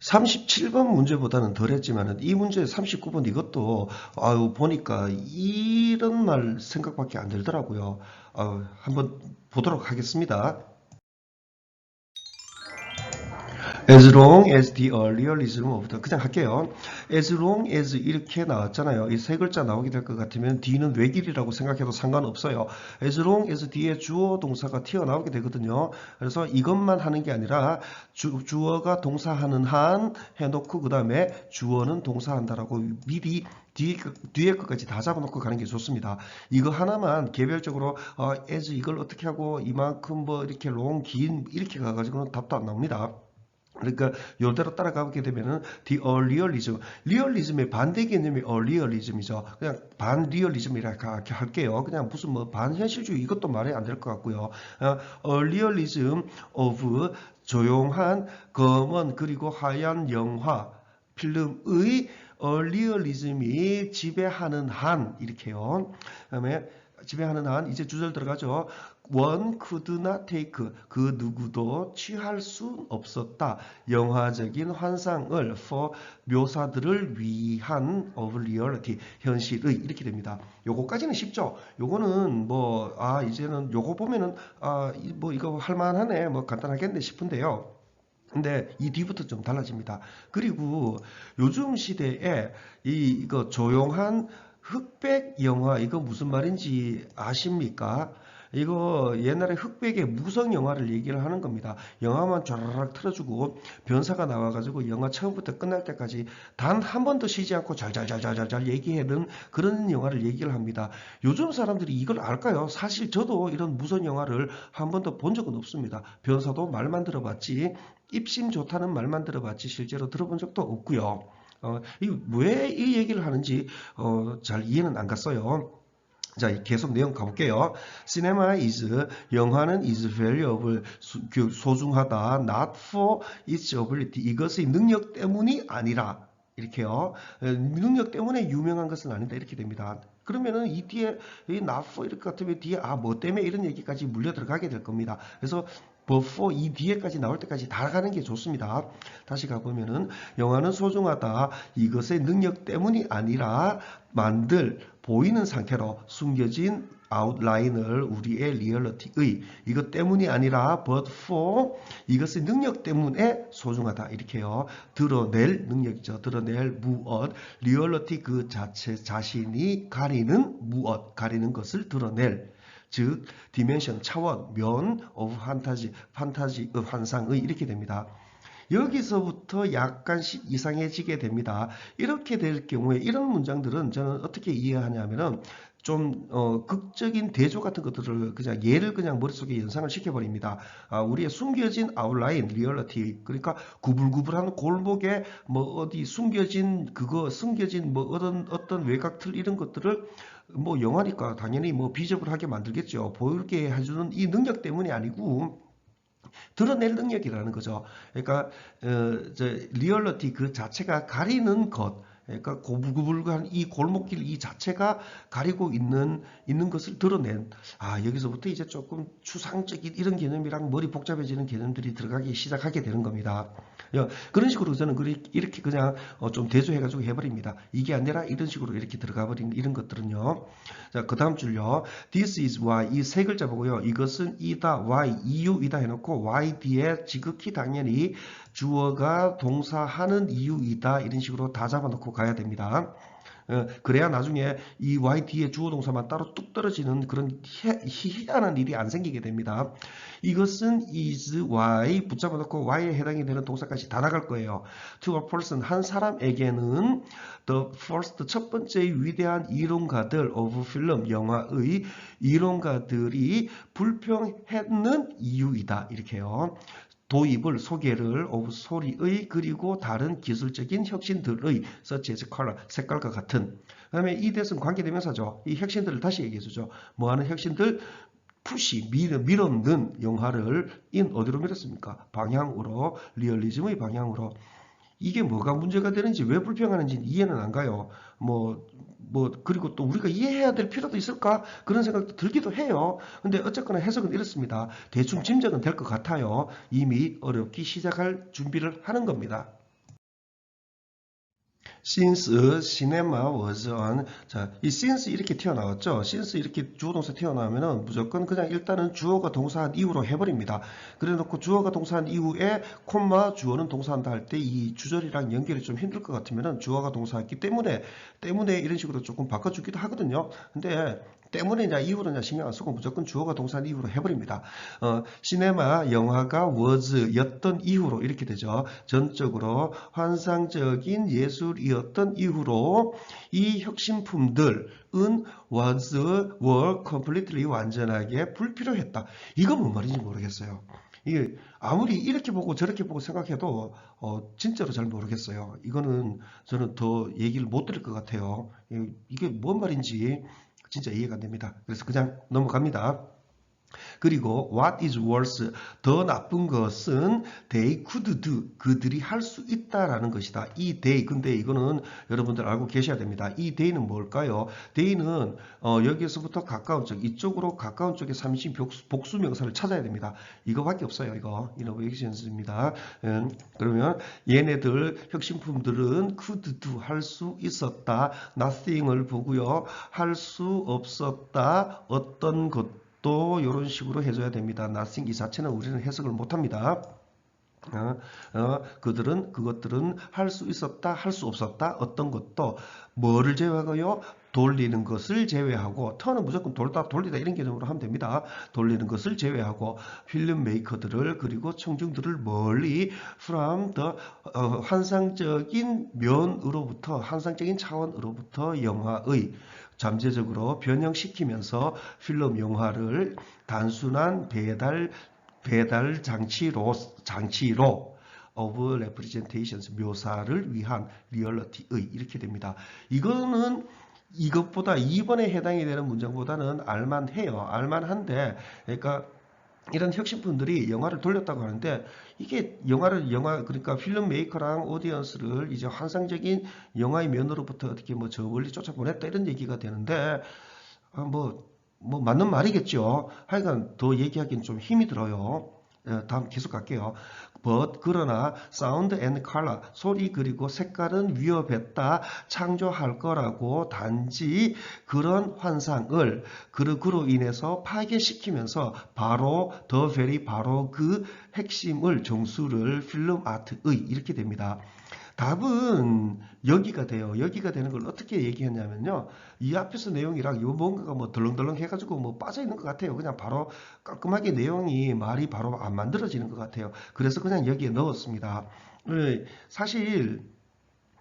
37번 문제보다는 덜 했지만은 이 문제 39번 이것도 아유 보니까 이런 말 생각밖에 안 들더라고요. 아유, 한번 보도록 하겠습니다. As long as the realism of the 그냥 할게요. As long as 이렇게 나왔잖아요. 이 세 글자 나오게 될 것 같으면 D는 외길이라고 생각해도 상관없어요. As long as 뒤에 주어 동사가 튀어나오게 되거든요. 그래서 이것만 하는 게 아니라 주, 주어가 동사하는 한 해놓고 그 다음에 주어는 동사한다라고 미리 뒤에, 것- 뒤에 것까지 다 잡아놓고 가는 게 좋습니다. 이거 하나만 개별적으로 어, as 이걸 어떻게 하고 이만큼 뭐 이렇게 long 긴 이렇게 가가지고는 답도 안 나옵니다. 그러니까 요대로 따라가게 되면은 the realism, 리얼리즘의 반대 개념이 realism이죠. 그냥 반리얼리즘이라 이렇게 할게요. 그냥 무슨 뭐 반현실주의 이것도 말이 안 될 것 같고요. 어, realism of 조용한 검은 그리고 하얀 영화 필름의 리얼리즘이 지배하는 한 이렇게요. 그다음에 지배하는 한 이제 주절 들어가죠. One could not take 그 누구도 취할 수 없었다. 영화적인 환상을 for 묘사들을 위한 of reality 현실의 이렇게 됩니다. 요거까지는 쉽죠. 요거는 뭐 아 이제는 요거 보면은 아 뭐 이거 할만하네 뭐 간단하겠네 싶은데요. 근데 이 뒤부터 좀 달라집니다. 그리고 요즘 시대에 이 이거 조용한 흑백 영화 이거 무슨 말인지 아십니까? 이거 옛날에 흑백의 무성 영화를 얘기를 하는 겁니다. 영화만 쫘라락 틀어주고 변사가 나와가지고 영화 처음부터 끝날 때까지 단 한 번도 쉬지 않고 잘잘잘잘잘 얘기하는 그런 영화를 얘기를 합니다. 요즘 사람들이 이걸 알까요? 사실 저도 이런 무성 영화를 한 번도 본 적은 없습니다. 변사도 말만 들어봤지 입심 좋다는 말만 들어봤지 실제로 들어본 적도 없고요. 어, 왜이 얘기를 하는지 어, 잘 이해는 안 갔어요. 자, 계속 내용 가볼게요. Cinema is 영화는 is valuable 수- 그 소중하다. Not for its ability 이것의 능력 때문이 아니라 이렇게요. 에, 능력 때문에 유명한 것은 아니다 이렇게 됩니다. 그러면은 이 뒤에 이 for 이렇게 같으면 뒤에 아 뭐 때문에 이런 얘기까지 물려 들어가게 될 겁니다. 그래서 for 이 뒤에까지 나올 때까지 다 가는 게 좋습니다. 다시 가보면은 영화는 소중하다. 이것의 능력 때문이 아니라 만들 보이는 상태로 숨겨진 아웃라인을 우리의 리얼리티의 이것 때문이 아니라 but for 이것의 능력 때문에 소중하다. 이렇게요. 드러낼 능력이죠. 드러낼 무엇? 리얼리티 그 자체 자신이 가리는 무엇? 가리는 것을 드러낼. 즉 디멘션 차원 면 of 판타지 판타지 의 환상의 이렇게 됩니다. 여기서부터 약간씩 이상해지게 됩니다. 이렇게 될 경우에 이런 문장들은 저는 어떻게 이해하냐면은 좀 어, 극적인 대조 같은 것들을 그냥 예를 그냥 머릿속에 연상을 시켜버립니다. 아, 우리의 숨겨진 아웃라인, 리얼리티 그러니까 구불구불한 골목에 뭐 어디 숨겨진 그거 숨겨진 뭐 어떤 어떤 외곽틀 이런 것들을 뭐 영화니까 당연히 뭐 비저블하게 만들겠죠. 보이게 해주는 이 능력 때문이 아니고 드러낼 능력이라는 거죠. 그러니까 어, 저 리얼리티 그 자체가 가리는 것. 그러니까 고불고불한 이 골목길 이 자체가 가리고 있는 있는 것을 드러낸 아 여기서부터 이제 조금 추상적인 이런 개념이랑 머리 복잡해지는 개념들이 들어가기 시작하게 되는 겁니다. 야, 그런 식으로 저는 이렇게 그냥 어, 좀 대조해가지고 해버립니다. 이게 아니라 이런 식으로 이렇게 들어가 버린 이런 것들은요. 자, 그 다음 줄요. This is why 이 세 글자 보고요. 이것은 이다, why, 이유이다 해놓고 why 뒤에 지극히 당연히 주어가 동사하는 이유이다 이런 식으로 다 잡아놓고 가야 됩니다. 어, 그래야 나중에 이 y 뒤에 주어 동사만 따로 뚝 떨어지는 그런 희- 희한한 일이 안 생기게 됩니다. 이것은 is y 붙잡아 놓고 y에 해당이 되는 동사까지 다 나갈 거예요. To a person 한 사람에게는 the first 첫 번째 위대한 이론가들 of film 영화의 이론가들이 불평했는 이유이다 이렇게요. 도입을 소개를 of 소리의 그리고 다른 기술적인 혁신들의 such as color 색깔과 같은 그 다음에 이 대은 관계대명사죠. 이 혁신들을 다시 얘기해 주죠. 뭐하는 혁신들 푸시 밀어, 밀어넣는 영화를 인 어디로 밀었습니까? 방향으로 리얼리즘의 방향으로 이게 뭐가 문제가 되는지 왜 불평하는지 이해는 안 가요. 뭐, 뭐, 그리고 또 우리가 이해해야 될 필요도 있을까? 그런 생각도 들기도 해요. 근데 어쨌거나 해석은 이렇습니다. 대충 짐작은 될 것 같아요. 이미 어렵기 시작할 준비를 하는 겁니다. Since cinema was on 자, 이 since 이렇게 튀어나왔죠. since 이렇게 주어 동사 튀어나오면은 무조건 그냥 일단은 주어가 동사한 이후로 해버립니다. 그래 놓고 주어가 동사한 이후에 콤마 주어는 동사한다 할 때 이 주절이랑 연결이 좀 힘들 것 같으면은 주어가 동사했기 때문에 때문에 이런 식으로 조금 바꿔주기도 하거든요. 근데 때문에냐 이후로냐 신경 안 쓰고 무조건 주어가 동사한 이후로 해버립니다. 어, 시네마 영화가 was 였던 이후로 이렇게 되죠. 전적으로 환상적인 예술이었던 이후로 이 혁신품들은 was were completely 완전하게 불필요했다. 이거 뭔 말인지 모르겠어요. 이게 아무리 이렇게 보고 저렇게 보고 생각해도 어, 진짜로 잘 모르겠어요. 이거는 저는 더 얘기를 못 드릴 것 같아요. 이- 이게 뭔 말인지 진짜 이해가 안 됩니다. 그래서 그냥 넘어갑니다. 그리고 what is worse 더 나쁜 것은 they could do 그들이 할 수 있다라는 것이다. 이 they 근데 이거는 여러분들 알고 계셔야 됩니다. 이 they는 뭘까요? they는 어, 여기에서부터 가까운 쪽 이쪽으로 가까운 쪽에 삼신 복수, 복수 명사를 찾아야 됩니다. 이거밖에 없어요. 이거 innovations입니다. 음, 그러면 얘네들 혁신품들은 could do 할 수 있었다. nothing을 보고요. 할 수 없었다. 어떤 것 또 이런 식으로 해줘야 됩니다. nothing 이 자체는 우리는 해석을 못합니다. 어, 어, 그들은 그것들은 할 수 있었다, 할 수 없었다, 어떤 것도 뭐를 제외하고요? 돌리는 것을 제외하고 턴은 무조건 돌다 돌리다 이런 개념으로 하면 됩니다. 돌리는 것을 제외하고 필름 메이커들을 그리고 청중들을 멀리 from the 어, 환상적인 면으로부터 환상적인 차원으로부터 영화의 잠재적으로 변형시키면서 필름 영화를 단순한 배달 배달 장치로 장치로 of representations 묘사를 위한 리얼리티의 이렇게 됩니다. 이거는 이것보다 2번에 해당이 되는 문장보다는 알만해요. 알만한데 그러니까 이런 혁신분들이 영화를 돌렸다고 하는데 이게 영화를 영화 그러니까 필름 메이커랑 오디언스를 이제 환상적인 영화의 면으로부터 어떻게 뭐 저 멀리 쫓아보냈다 이런 얘기가 되는데 아, 뭐, 뭐 맞는 말이겠죠. 하여간 더 얘기하기는 좀 힘이 들어요. 예, 다음 계속 갈게요. But 그러나 사운드 앤 컬러 소리 그리고 색깔은 위협했다 창조할 거라고 단지 그런 환상을 그로 그로 인해서 파괴시키면서 바로 더 베리 바로 그 핵심을 정수를 필름 아트의 이렇게 됩니다. 답은 여기가 돼요. 여기가 되는 걸 어떻게 얘기했냐면요. 이 앞에서 내용이랑 요 뭔가가 뭐 덜렁덜렁 해가지고 뭐 빠져 있는 것 같아요. 그냥 바로 깔끔하게 내용이 말이 바로 안 만들어지는 것 같아요. 그래서 그냥 여기에 넣었습니다. 예, 사실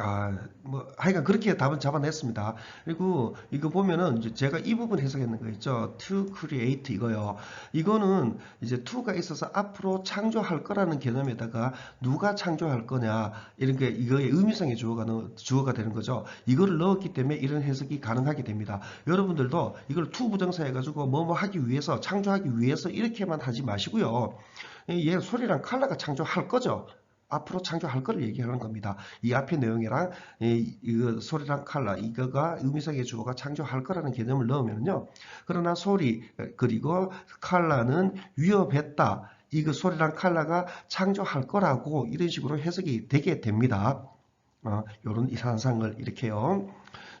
아, 뭐, 하여간 그렇게 답은 잡아냈습니다. 그리고 이거 보면은 이제 제가 이 부분 해석했는 거 있죠. to create 이거요. 이거는 이제 to가 있어서 앞으로 창조할 거라는 개념에다가 누가 창조할 거냐. 이런 게 이거의 의미상의 주어가, 넣- 주어가 되는 거죠. 이거를 넣었기 때문에 이런 해석이 가능하게 됩니다. 여러분들도 이걸 to 부정사 해가지고 뭐뭐 하기 위해서, 창조하기 위해서 이렇게만 하지 마시고요. 얘 소리랑 컬러가 창조할 거죠. 앞으로 창조할 거를 얘기하는 겁니다. 이 앞의 내용이랑 이, 이거 소리랑 칼라 이거가 의미상의 주어가 창조할 거라는 개념을 넣으면요. 그러나 소리 그리고 칼라는 위협했다. 이거 소리랑 칼라가 창조할 거라고 이런 식으로 해석이 되게 됩니다. 어, 요런 이상상을 이렇게요.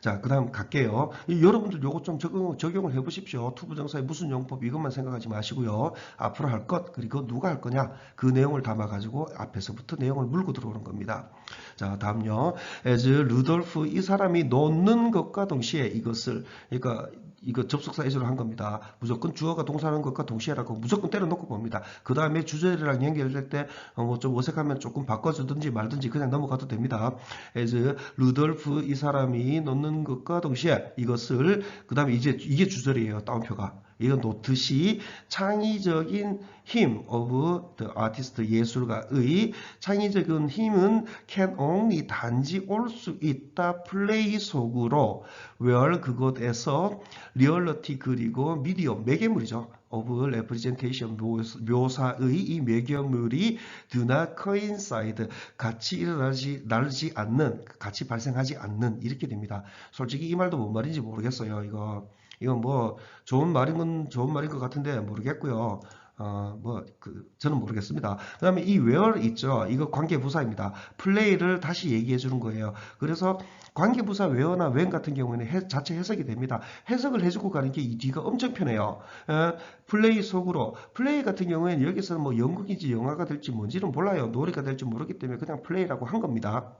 자, 그 다음 갈게요. 이 여러분들 요거 좀 적용, 적용을 해 보십시오. 투부정사의 무슨 용법 이것만 생각하지 마시고요. 앞으로 할 것, 그리고 누가 할 거냐. 그 내용을 담아가지고 앞에서부터 내용을 물고 들어오는 겁니다. 자, 다음요. as 루돌프 이 사람이 놓는 것과 동시에 이것을, 그러니까 이거 접속사 예절을 한 겁니다. 무조건 주어가 동사하는 것과 동시에라고 무조건 때려놓고 봅니다. 그 다음에 주절이랑 연결될 때 뭐 좀 어색하면 조금 바꿔주든지 말든지 그냥 넘어가도 됩니다. as 루돌프 이 사람이 놓는 것과 동시에 이것을 그 다음에 이제 이게 주절이에요. 따옴표가. 이거 놓듯이 창의적인 힘 of the artist 예술가의 창의적인 힘은 can only 단지 올 수 있다 플레이 속으로 where 그곳에서 리얼리티 그리고 미디어 매개물이죠. of representation 묘사의 이 매개물이 do not coincide 같이 일어나지 날지 않는 같이 발생하지 않는 이렇게 됩니다. 솔직히 이 말도 뭔 말인지 모르겠어요. 이거 이건 뭐 좋은 말인 건 좋은 말인 것 같은데 모르겠고요. 어, 뭐, 그, 저는 모르겠습니다. 그 다음에 이 where 있죠. 이거 관계부사입니다. play를 다시 얘기해 주는 거예요. 그래서 관계부사 where나 when 같은 경우에는 해- 자체 해석이 됩니다. 해석을 해주고 가는 게 이 뒤가 엄청 편해요. 어, 플레이 속으로. 플레이 같은 경우에는 여기서 뭐 연극인지 영화가 될지 뭔지는 몰라요. 노래가 될지 모르기 때문에 그냥 플레이라고 한 겁니다.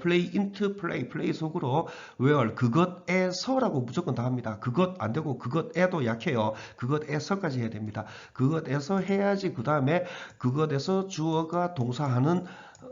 플레이 인트 플레이 플레이 속으로 where 그것에서라고 무조건 다 합니다. 그것 안 되고 그것에도 약해요. 그것에서까지 해야 됩니다. 그것에서 해야지 그 다음에 그것에서 주어가 동사하는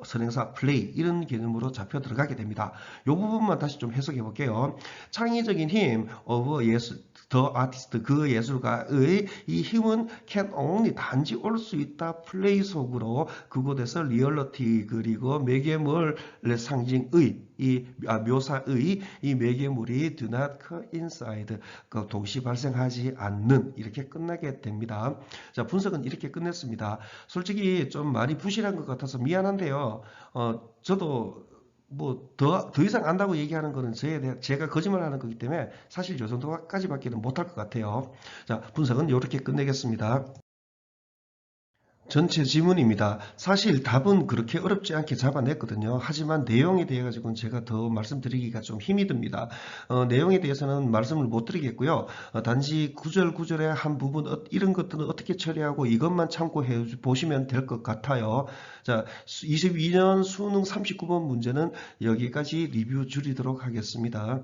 선행사 플레이 이런 개념으로 잡혀 들어가게 됩니다. 이 부분만 다시 좀 해석해 볼게요. 창의적인 힘 of 예술 더 아티스트 그 예술가의 이 힘은 can only 단지 올 수 있다 플레이 속으로 그곳에서 리얼러티 그리고 매개물의 상징의 이 아, 묘사의 이 매개물이 do not coincide 그 동시 발생하지 않는 이렇게 끝나게 됩니다. 자 분석은 이렇게 끝냈습니다. 솔직히 좀 많이 부실한 것 같아서 미안한데요. 어 저도 뭐더더 이상 안다고 얘기하는 거는 저에 대해 제가 거짓말하는 거기 때문에 사실 요 정도까지밖에는 못할 것 같아요. 자 분석은 이렇게 끝내겠습니다. 전체 지문입니다. 사실 답은 그렇게 어렵지 않게 잡아냈거든요. 하지만 내용에 대해 가지고는 제가 더 말씀드리기가 좀 힘이 듭니다. 어, 내용에 대해서는 말씀을 못 드리겠고요. 어, 단지 구절 구절의 한 부분 어, 이런 것들은 어떻게 처리하고 이것만 참고해 보시면 될 것 같아요. 자, 22년 수능 39번 문제는 여기까지 리뷰 줄이도록 하겠습니다.